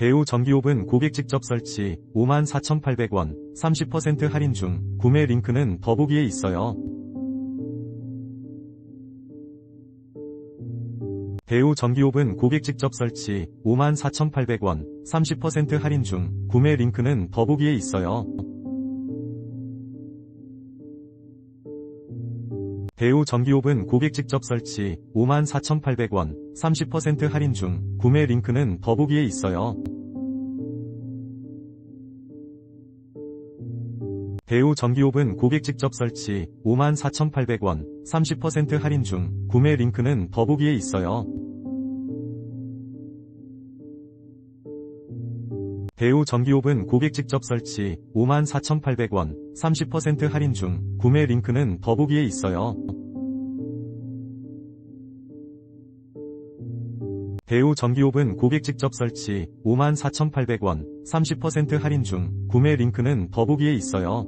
대우 전기오븐 고객 직접 설치 54,800원 30% 할인 중 구매 링크는 더보기에 있어요. 대우 전기오븐 고객 직접 설치 54,800원 30% 할인 중 구매 링크는 더보기에 있어요. 대우 전기오븐 고객 직접 설치 54,800원 30% 할인 중 구매 링크는 더보기에 있어요. 대우 전기오븐 고객 직접 설치 54,800원 30% 할인 중 구매 링크는 더보기에 있어요. 대우 전기오븐 고객 직접 설치 54,800원 30% 할인 중 구매 링크는 더보기에 있어요. 대우 전기오븐 고객 직접 설치 54,800원 30% 할인 중 구매 링크는 더보기에 있어요.